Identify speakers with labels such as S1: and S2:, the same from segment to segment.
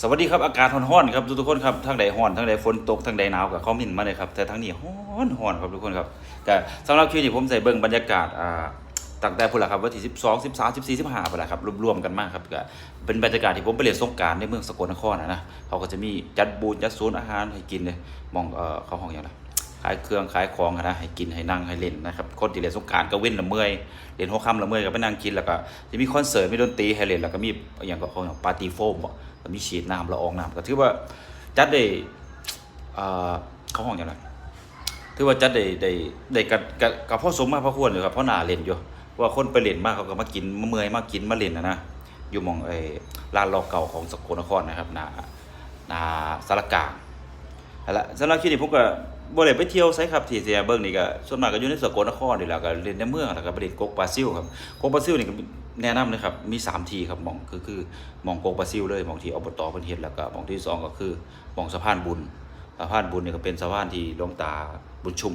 S1: สวัสดีครับอากาศร้อนๆครับทุกๆคนครับทั้งใดห้อนทั้งใดฝนตกทั้งใดหนาวกับคอมเมนต์มาเลยครับแต่ทั้งนี้ห้อนห้อนครับทุกคนครับแต่สำหรับคลิปนี้ผมใส่เบิ้งบรรยากาศอ่าตั้งแต่พุ่นละครับวันที่ 12 13 14 15พุ่นละครับรวมๆกันมากครับก็เป็นบรรยากาศที่ผมไปเล่นสงการในเมืองสกลนครนะนะเขาก็จะมีจัดบูธจัดศูนย์อาหารให้กินเลยมองเอ่อเขาห้องอย่างไรายเครื่องขายของนะให้กินให้นั่งให้เล่นนะครับคนที่เล่นสงการก็เว้นละเมื่อยเล่นหัวค่ำละเมื่อยก็ไปนั่งกินแล้วก็จะมีคอนเสิร์ตมีดนตรีให้เล่นแล้วก็มีอย่างก็เขาอย่างปาร์ตี้โฟมก็มีฉีดน้ำละอองน้ำก็ถือว่าจัดได้เขาห้องอย่างไรถือว่าจัดได้ได้ได้กับกับพ่อสมมากพ่อควรอยู่ครับเพราะหนาเล่นอยู่ว่าคนไปเล่นมากเขาก็มากินมาเมื่อยมากินมาเล่นนะนะอยู่มองไอ้ลานรอเก่าของสกลนครนะครับนานาสารกลางเอาละสำหรับคลิปนี้ผมก็ บ่ได้ไปเที่ยวไสครับที่เสียเบิ่งนี่ก็ส่วนมากก็อยู่ในสกลนครนี่แหละก็เล่นในเมืองแล้วก็ไปเล่นกกปลาซิวครับกกปลาซิวนี่ก็แนะนำเลยครับมีสามที่ครับหม่องคือคือหม่องกกปลาซิวเลยหม่องที่อบตเพิ่นเฮ็ดแล้วก็หม่องที่สองก็คือหม่องสะพานบุญสะพานบุญนี่ก็เป็นสะพานที่หลวงตาบุญชุม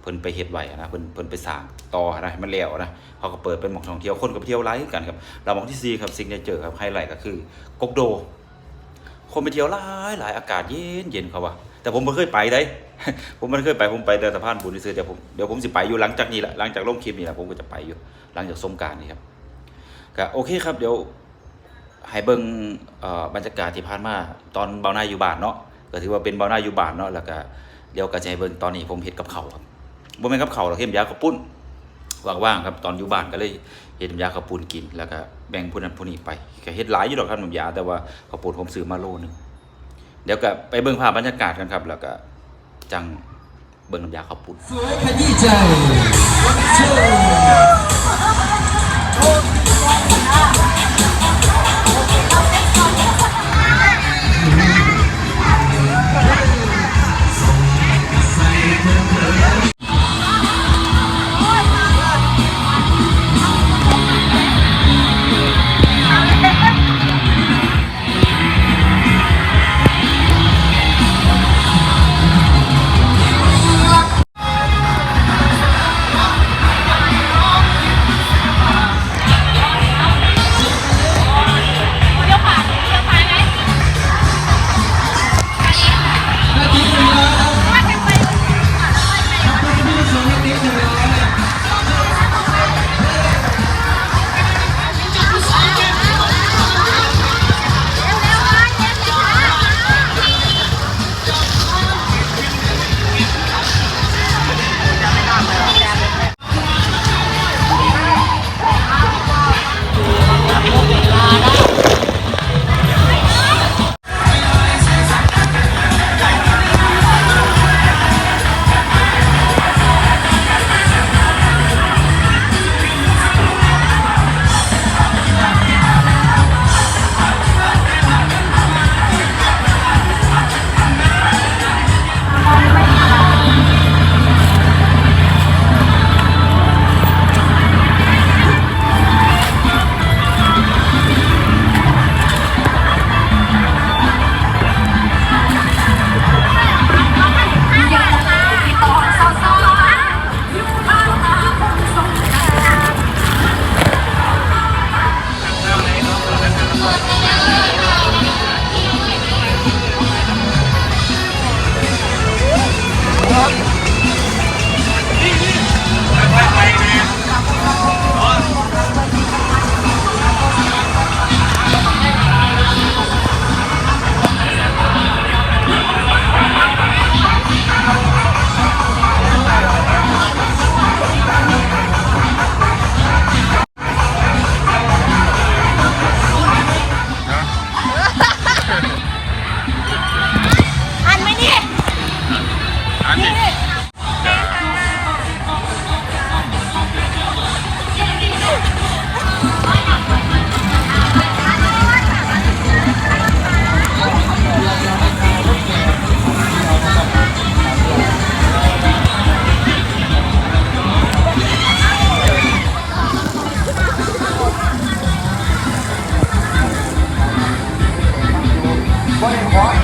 S1: เพิ่นไปเฮ็ดไว้นะเพิ่นเพิ่นไปสร้างต่อนะให้มันแล้วนะเขาก็เปิดเป็นหม่องท่องเที่ยวคนก็ไปเที่ยวหลายกันครับแล้วหม่องที่สี่ครับซิกเนเจอครับไฮไลท์ก็คือกกโดคนไปเที่ยวหลายหลายอากาศเย็นเย็นเขาว่าแต่ผมไม่เคยไปได้ ผมไม่เคยไปผมไปแต่สะพานบุญซื้อเดี๋ยวผมเดี๋ยวผมสิไปอยู่หลังจากนี้แหละหลังจากลงคลิปนี้แหละผมก็จะไปอยู่หลังจากสงการนี่ครับก็โอเคครับเดี๋ยวให้เบิ่งบรรยากาศที่ผ่านมาตอนเบาหน้าอยู่บ้านเนาะก็ถือว่าเป็นเบาหน้าอยู่บ้านเนาะแล้วก็เดี๋ยวก็จะให้เบิ่งตอนนี้ผมเฮ็ดกับเขาครับบ่แม่นกับเขาหรอกเฮ็ดยาข้าวปุ้นว่างๆครับตอนอยู่บ้านก็เลยเฮ็ดน้ำยาข้าวปุ้นกินแล้วก็แบ่งผู้นั้นผู้นี้ไปก็เฮ็ดหลายอยู่ดอกครับน้ำยาแต่ว่าข้าวปุ้นผมซื้อมาโลนึงเดี๋ยวก็ไปเบิ่งภาพบรรยากาศกันครับแล้วก็ จังเบิ่งน้ำยาข้าปุ่น
S2: สวยขยี้ใจ เต็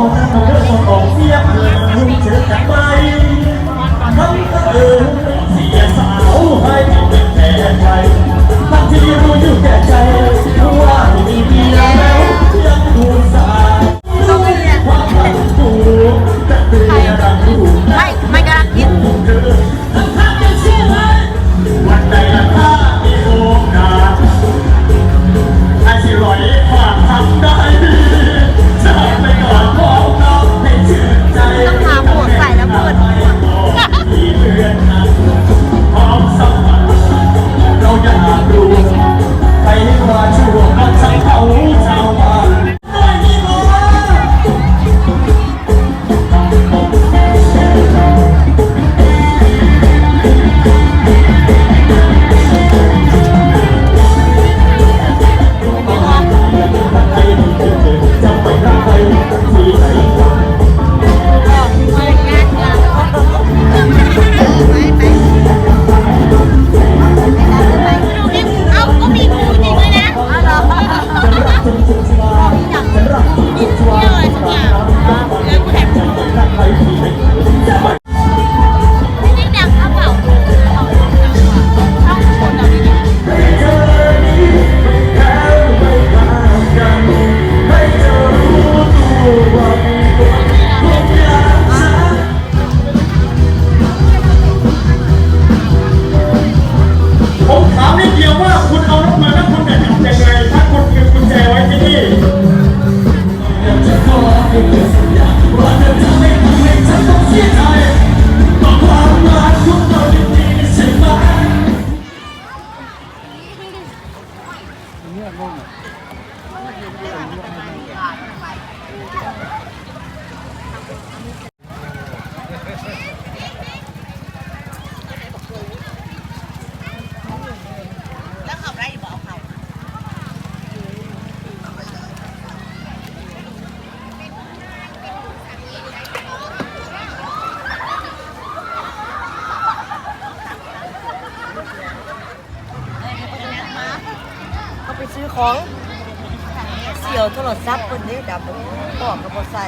S3: ม
S2: องหน้า
S3: น้อง
S4: ซื้อของเสี่ยวโทรศัพท์คนนี้ดับบอกกับบอใส่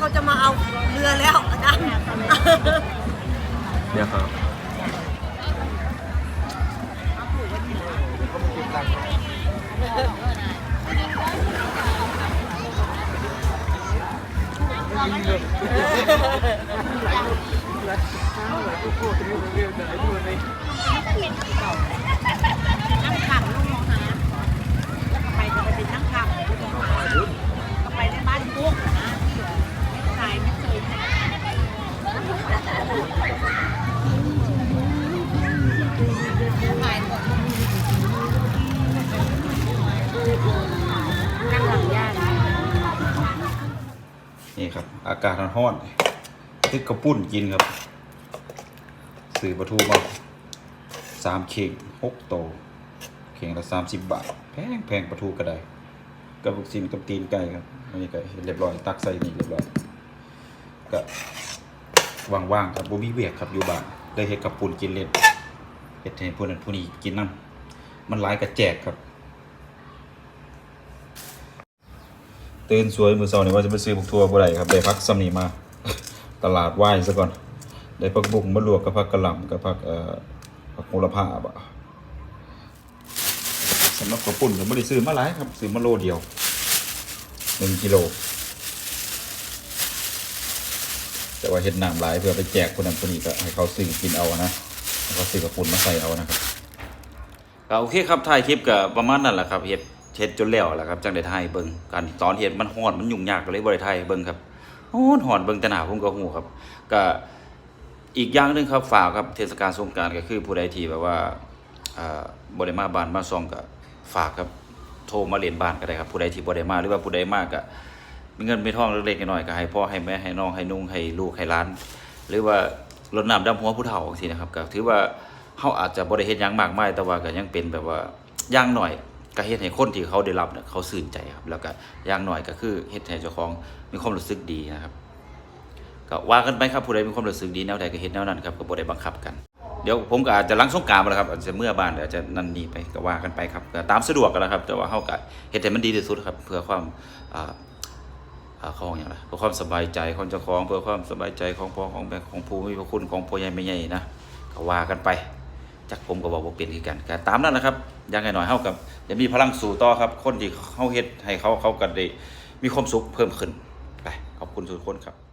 S3: เขาจะมา
S4: เอา
S5: เรื
S3: อแล้วอาจารย์เนี่ย
S1: ครับากาศร้อนๆตึกกระปุ้นกินครับซื้อปลาทูมาสามเข่งหกโต เข่งละสามสิบบาท แพงแพงปลาทูก็ได้กับลูกชิ้นกับตีนไก่ครับอันนี้ก็เรียบร้อยตักใส่นี่เรียบร้อยก็ว่างๆครับบ่มีเวียกครับอยู่บ้านเลยเฮ็ดกับปุ่นกินเล่นเฮ็ดให้ผู้นั้นผู้นี้กินนํมันหลายก็แจกครับ ตื่นสวยมือเช้านี่ว่าจะไปซื้อผักทั่วบ่ได้ครับได้พักซ้ำนีมา ตลาดไหว้ซะก่อน ได้ผักบุ้งมะลวกกับผักกระหล่ำกับผักเอ่อผักโหระพาบ่สำหรับกระปุ่นก็บ่ได้ซื้อมาหลายครับซื้อมาโลเดียว1กิโลแต่ว่าเห็ดน้ำหลายเพื่อไปแจกคนนั้นคนนี้ก็ให้เขาซื้อกินเอานะแล้วก็ซื้อกระปุนมาใส่เอานะครับก็โอเคครับถ่ายคลิปก็ประมาณนั้นแหละครับเห็ด เห็ดจนแล้วแหละครับจังได้ถ่ายเบิ่งการตอนเห็ดมันฮ้อนมันยุ่งยากก็เลยบ่ได้ถ่ายเบิ่งครับฮ้อนฮ้อนเบิ่งแต่หน้าผมก็ฮู้ครับ ก็อีกอย่างหนึงครับฝากครับเทศกาลสงกรานต์ก็คือผู้ใดที่แบบว่าอ่าบ่ได้มาบ้านมาซองก็ฝากครับโทรมาเรียนบ้านก็ได้ครับผู้ใดที่บ่ได้มาหรือว่าผู้ใดมาก็มีเงินมีทองเล็กๆน้อยๆก็ให้พ่อให้แม่ให้น้องให้นุ่งให้ลูกให้ล้าน หรือว่ารดน้ำดำหัวผู้เฒ่าสินะครับก็ถือว่าเฮาอาจจะบ่ได้เฮ็ดหยังมากมายแต่ว่าก็ยังเป็นแบบว่าอย่างหน่อย ก็เฮ็ดให้คนที่เขาได้รับเนี่ยเขาชื่นใจครับ แล้วก็อย่างหน่อยก็คือเฮ็ดให้เจ้าของมีความรู้สึกดีนะครับก็ว่ากันไปครับผู้ใดมีความรู้สึกดีแนวใดก็เฮ็ดแนวนั้นครับก็บ่ได้บังคับกันเดี๋ยวผมก็อาจจะลังสงกรานต์บ่ล่ะครับอาจจะเมื่อบ้านเดี๋ยวอาจจะนั่นนี่ไปก็ว่ากันไปครับตามสะดวกกันแล้วครับ แต่ว่าเฮาก็เฮ็ดให้มันดีที่สุดครับ เพื่อความอ่าอ่าของอย่างไรเพื่อความสบายใจของเจ้าของเพื่อความสบายใจของพ่อของแม่ของผู้มีพระคุณของพ่อใหญ่แม่ใหญ่นะก็ว่ากันไป จักผมก็บอกว่าเป็นคือกันก็ตามนั้นนะครับยังไงหน่อยเท่ากับจะมีพลังสู่ต่อครับ คนที่เฮาเฮ็ดให้เขาเขาก็ได้มีความสุขเพิ่มขึ้นไปขอบคุณทุกคนครับ